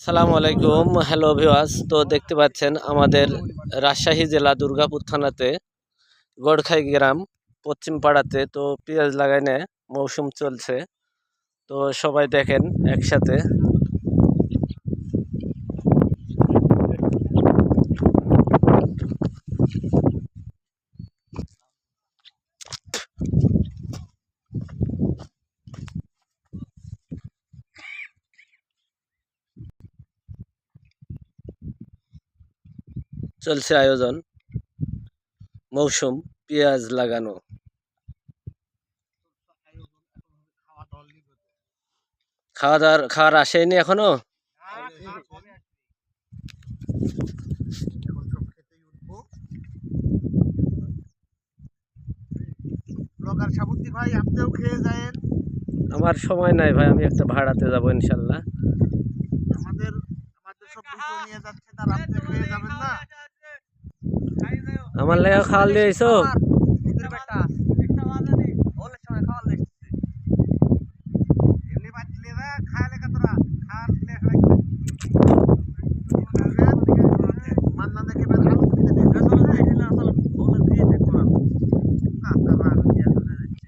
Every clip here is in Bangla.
সালামু আলাইকুম। হ্যালো ভিওয়াস তো দেখতে পাচ্ছেন আমাদের রাজশাহী জেলা দুর্গাপুর থানাতে গড়খাই গ্রাম, পশ্চিম পাড়াতে তো পেঁয়াজ লাগাইনে মৌসুম চলছে। তো সবাই দেখেন একসাথে। চলছে আয়োজন। মৌসুম, পেঁয়াজ লাগানো। খাওয়া দাওয়ার খাওয়ার আসেনি এখনও? আমার সময় নাই ভাই, আমি একটা ভাড়াতে যাব ইনশাল্লাহ। আমাদের সব নিয়ে যাচ্ছে খেয়ে যাবেন না? আমার লেগে খাওয়াল দিয়েছ ঈদের বেটা একটা বাজে নেই ওলে সময় খাওয়া লাগছে এমনি বাজলে না খায় লেখা তোরা খাওয়ার লেখা লাগবে মান্না দেখে বের আলু খেতে দে আসলে দেখলে আসলে ওলে দিয়ে দেখো না না তারা ইয়া করে যাচ্ছে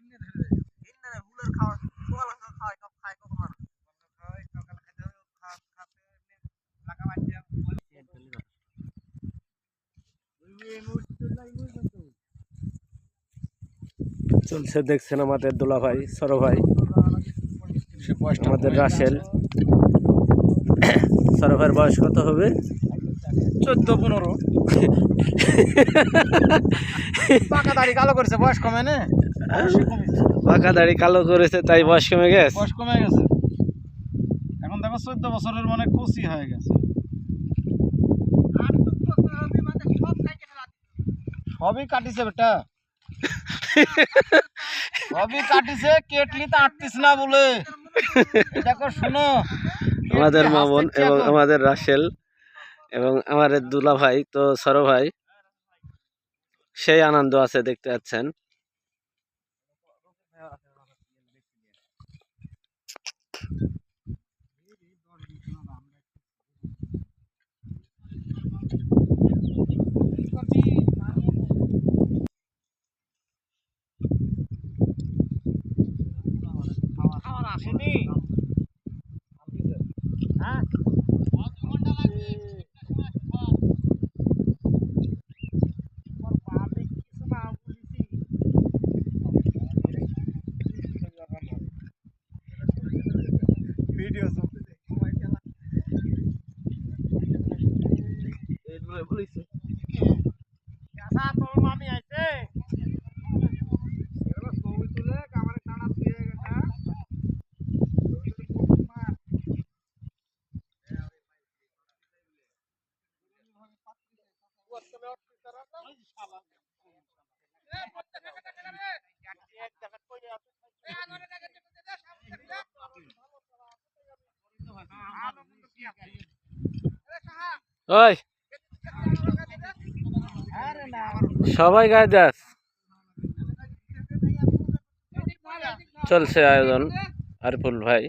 ইন্নে ধরে ইন্নে হুলের খাওয়া সকালে খাওয়া সব খায় কত মানুষ খায় সকালে খেতে খাওয়া খাতে এমনি লাগা বাজছে চলছে দেখছেন আমাদের দোলা ভাই সরো ভাই আমাদের রাসেল। সরো ভাইয়ের বয়স কত হবে? চোদ্দ পনেরো। পাকা দাড়ি কালো করেছে বয়স কমে না। পাকা দাড়ি কালো করেছে তাই বয়স কমে গেছে? বয়স কমে গেছে। এখন দেখো চোদ্দ বছরের মানে কুচি হয়ে গেছে। সবই কাটিছে বেটা। সবই কাটিছে আটতিস না বলে। দেখো শুনো। আমাদের মামন এবং আমাদের রাসেল এবং আমাদের দুলা ভাই তো সরো ভাই সেই আনন্দ আছে দেখতে পাচ্ছেন। খাবার আসেনি হ্যাঁ ভিডিও তোর মামি আইছে। ওই। সবাই গায়ে দেস চলছে আয়োজন আরিফুল ভাই।